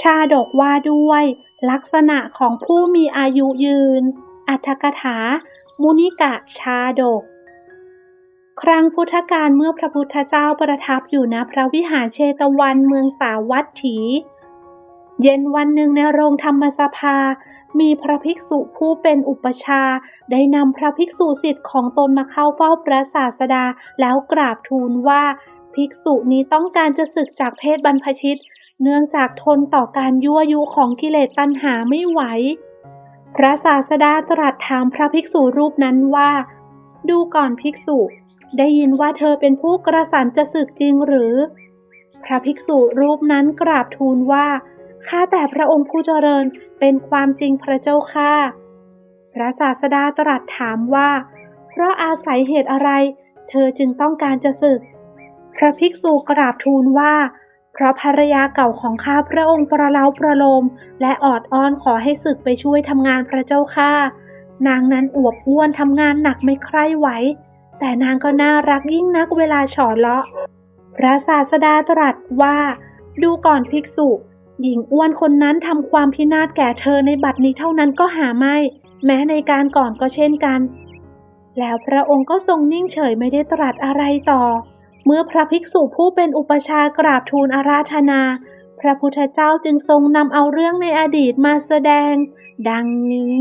ชาดกว่าด้วย ลักษณะของผู้มีอายุยืน อัตถกถา มุนิกะชาดก ครั้งพุทธกาลเมื่อพระพุทธเจ้าประทับอยู่ณพระวิหารเชตวันเมืองสาวัตถี เย็นวันหนึ่งในโรงธรรมสภา มีพระภิกษุผู้เป็นอุปชาได้นำพระภิกษุสิทธิ์ของตนมาเข้าเฝ้าพระศาสดาแล้วกราบทูลว่า ภิกษุนี้ต้องการจะศึกจากเพศบรรพชิต เนื่องจากทนต่อการยั่วยุของกิเลสตัณหาไม่ไหว พระศาสดาตรัสถามพระภิกษุรูปนั้นว่า ดูก่อนภิกษุ ได้ยินว่าเธอเป็นผู้กระสันจะศึกจริงหรือ พระภิกษุรูปนั้นกราบทูลว่า ข้าแต่พระองค์ผู้เจริญเป็นความจริงพระเจ้าข้าพระศาสดาตรัสถามว่า เพราะอาศัยเหตุอะไร เธอจึงต้องการจะศึก พระภิกษุกราบทูลว่า เพราะภรรยาเก่าของข้าพระองค์ประเล้าประโลม และออดอ้อนขอให้ศึกไปช่วยทำงานพระเจ้าข้านางนั้นอวบอ้วนทำงานหนักไม่ใคร่ไหว แต่นางก็น่ารักยิ่งนักเวลาฉอเลาะ พระศาสดาตรัสว่า ดูก่อนภิกษุ หญิงอ้วนคนนั้นทำความพินาศแก่เธอในบัดนี้เท่านั้นก็หาไม่ แม้ในการก่อนก็เช่นกัน แล้วพระองค์ก็ทรงนิ่งเฉยไม่ได้ตรัสอะไรต่อ เมื่อพระภิกษุผู้เป็นอุปชากราบทูลอาราธนา พระพุทธเจ้าจึงทรงนำเอาเรื่องในอดีตมาแสดง ดังนี้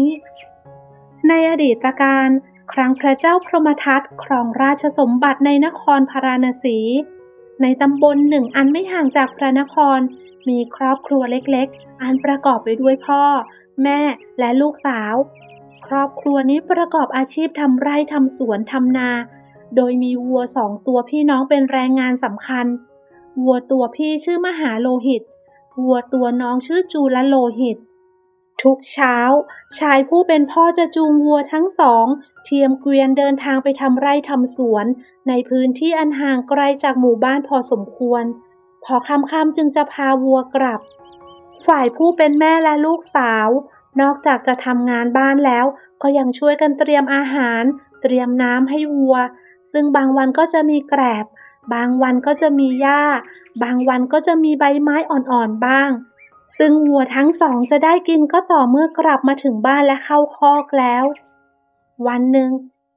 ในอดีตการ ครั้งพระเจ้าพรหมทัตครองราชสมบัติในนครพาราณสี ในตำบลหนึ่งอันไม่ห่างจากพระนคร มีครอบครัวเล็กๆ อันประกอบไปด้วยพ่อ แม่และลูกสาว ครอบครัวนี้ประกอบอาชีพทำไร่ทำสวนทำนา โดยมีวัวสองตัวพี่น้องเป็นแรงงานสำคัญ วัวตัวพี่ชื่อมหาโลหิต วัวตัวน้องชื่อจูลโลหิต ทุกเช้า ชายผู้เป็นพ่อจะจูงวัวทั้งสอง เทียมเกวียนเดินทางไปทำไร่ทำสวน ในพื้นที่อันห่างไกลจากหมู่บ้านพอสมควร พอค่ำๆจึงจะพาวัวกลับ ฝ่ายผู้เป็นแม่และลูกสาว นอกจากจะทำงานบ้านแล้ว ก็ยังช่วยกันเตรียมอาหาร เตรียมน้ำให้วัว ซึ่งบางวันก็จะมีแกลบบางวันก็จะมีหญ้า บางวันก็จะมีใบไม้อ่อนๆบ้าง ซึ่งวัวทั้งสองจะได้กินก็ต่อเมื่อกลับมาถึงบ้านและเข้าคอกแล้ว วันหนึ่ง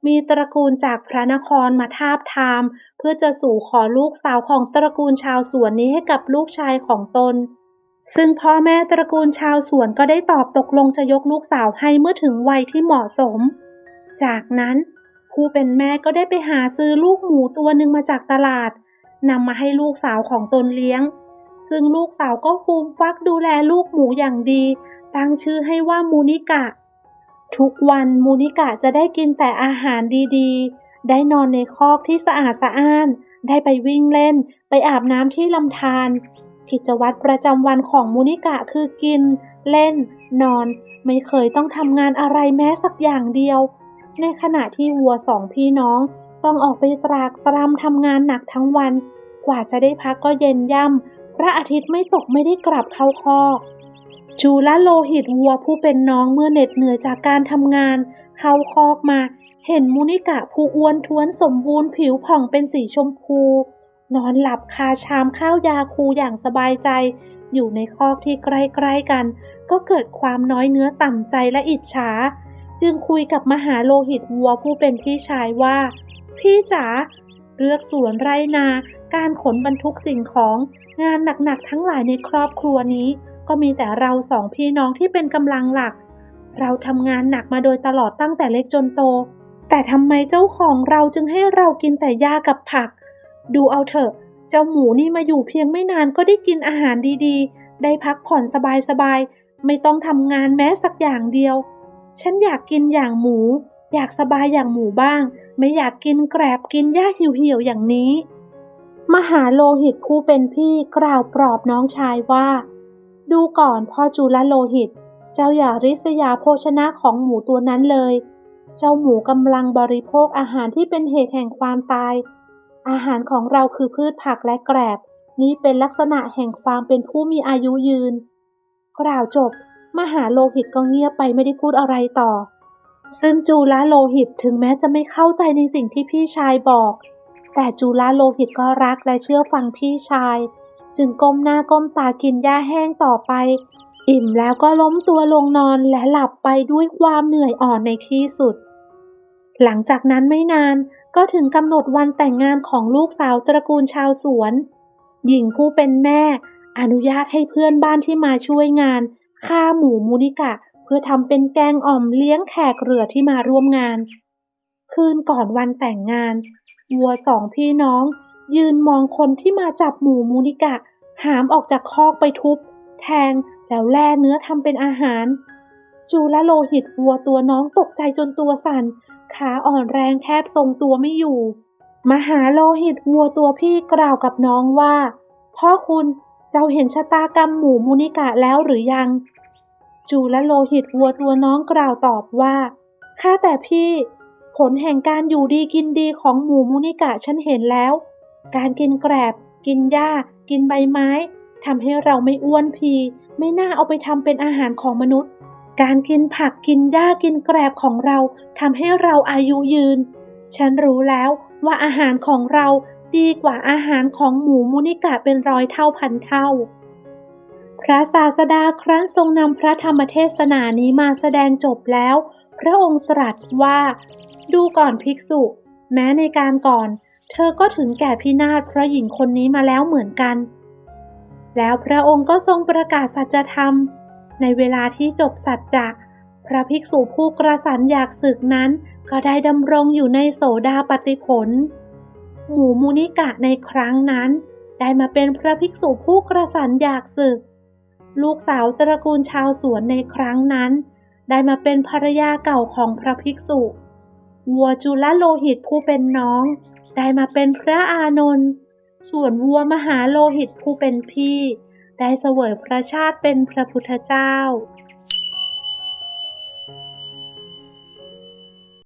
มีตระกูลจากพระนครมาทาบทาม เพื่อจะสู่ขอลูกสาวของตระกูลชาวสวนนี้ให้กับลูกชายของตน ซึ่งพ่อแม่ตระกูลชาวสวนก็ได้ตอบตกลงจะยกลูกสาวให้เมื่อถึงวัยที่เหมาะสม จากนั้น ผู้เป็นแม่ก็ได้ไปหาซื้อลูกหมูตัวหนึ่งมาจากตลาดนำมาให้ลูกสาวของตนเลี้ยง ซึ่งลูกสาวก็ฟูมฟักดูแลลูกหมูอย่างดี ตั้งชื่อให้ว่ามูนิกะ ทุกวันมูนิกะจะได้กินแต่อาหารดีๆ ได้นอนในคอกที่สะอาดสะอ้าน ได้ไปวิ่งเล่น ไปอาบน้ำที่ลำธารกิจวัตรประจำวันของมูนิกะคือกิน เล่น นอน ไม่เคยต้องทำงานอะไรแม้สักอย่างเดียว ในขณะที่วัวสองพี่น้อง ต้องออกไปตรากตรำทำงานหนักทั้งวัน กว่าจะได้พักก็เย็นย่ำ พระอาทิตย์ไม่ตกไม่ได้กลับเข้าคอกจูละโลหิตวัวผู้เป็นน้องเมื่อเหน็ดเหนื่อยจากการทำงาน เข้าคอกมา เห็นมูนิกะผู้อ้วนท้วนสมบูรณ์ผิวผ่องเป็นสีชมพู นอนหลับคาชามข้าวยาคูอย่างสบายใจ อยู่ในคอกที่ใกล้ๆกัน ก็เกิดความน้อยเนื้อต่ำใจและอิจฉา จึงคุยกับมหาโลหิตวัวผู้เป็นพี่ชายว่า พี่จ๋าเลือกสวนไรนา การขนบรรทุกสิ่งของ งานหนักๆทั้งหลายในครอบครัวนี้ ก็มีแต่เราสองพี่น้องที่เป็นกำลังหลัก เราทำงานหนักมาโดยตลอดตั้งแต่เล็กจนโต แต่ทำไมเจ้าของเราจึงให้เรากินแต่หญ้ากับผัก ดูเอาเถอะ เจ้าหมูนี่มาอยู่เพียงไม่นานก็ได้กินอาหารดีๆ ได้พักผ่อนสบายๆ ไม่ต้องทำงานแม้สักอย่างเดียว ฉันอยากกินอย่างหมู อยากสบายอย่างหมูบ้าง ไม่อยากกินแกรบกินหญ้าเหี่ยวๆอย่างนี้ มหาโลหิตผู้เป็นพี่กล่าวปลอบน้องชายว่า ดูก่อนพ่อจุลโลหิต เจ้าอย่าริษยาโภชนะของหมูตัวนั้นเลย เจ้าหมูกำลังบริโภคอาหารที่เป็นเหตุแห่งความตาย อาหารของเราคือพืชผักและแกรบนี้เป็นลักษณะแห่งความเป็นผู้มีอายุยืน กล่าวจบ มหาโลหิตก็เงียบไปไม่ได้พูดอะไรต่อ ซึ่งจูลาโลหิตถึงแม้จะไม่เข้าใจในสิ่งที่พี่ชายบอก แต่จูลาโลหิตก็รักและเชื่อฟังพี่ชาย จึงก้มหน้าก้มตากินหญ้าแห้งต่อไป อิ่มแล้วก็ล้มตัวลงนอนและหลับไปด้วยความเหนื่อยอ่อนในที่สุด หลังจากนั้นไม่นานก็ถึงกำหนดวันแต่งงานของลูกสาวตระกูลชาวสวน หญิงผู้เป็นแม่อนุญาตให้เพื่อนบ้านที่มาช่วยงาน ฆ่าหมูมูนิกะ เพื่อทำเป็นแกงอ่อมเลี้ยงแขกเรือที่มาร่วมงาน คืนก่อนวันแต่งงาน วัวสองพี่น้อง ยืนมองคนที่มาจับหมูมูนิกะ หามออกจากคอกไปทุบ แทงแล้วแล่เนื้อทำเป็นอาหาร จูและโลหิตวัวตัวน้องตกใจจนตัวสั่น ขาอ่อนแรงแทบทรงตัวไม่อยู่ มหาโลหิตวัวตัวพี่กล่าวกับน้องว่า พ่อคุณ เจ้าเห็นชะตากรรมหมูมูนิกะแล้วหรือยัง จูและโลหิตวัวตัวน้องกล่าวตอบว่า ข้าแต่พี่ ผลแห่งการอยู่ดีกินดีของหมูมูนิกะฉันเห็นแล้ว การกินแกรบกินหญ้า กินใบไม้ทำให้เราไม่อ้วนพี ไม่น่าเอาไปทำเป็นอาหารของมนุษย์ การกินผักกินหญ้ากินแกรบของเราทำให้เราอายุยืน ฉันรู้แล้วว่าอาหารของเรา ดีกว่าอาหารของหมูมูนิกะเป็นร้อยเท่าพันเท่า พระศาสดาครั้นทรงนำพระธรรมเทศนานี้มาแสดงจบแล้ว พระองค์ตรัสว่า ดูก่อนภิกษุ แม้ในการก่อน เธอก็ถึงแก่พินาศเพราะหญิงคนนี้มาแล้วเหมือนกัน แล้วพระองค์ก็ทรงประกาศสัจธรรม ในเวลาที่จบสัจจะพระภิกษุผู้กระสันอยากศึกนั้น ก็ได้ดำรงอยู่ในโสดาปฏิผล หมู่มูนิกะในครั้งนั้น ได้มาเป็นพระภิกษุผู้กระสันอยากศึก ลูกสาวตระกูลชาวสวนในครั้งนั้น ได้มาเป็นภรรยาเก่าของพระภิกษุวัวจุลโลหิตผู้เป็นน้อง ได้มาเป็นพระอานนท์ส่วนวัวมหาโลหิตผู้เป็นพี่ ได้เสวยพระชาติเป็นพระพุทธเจ้า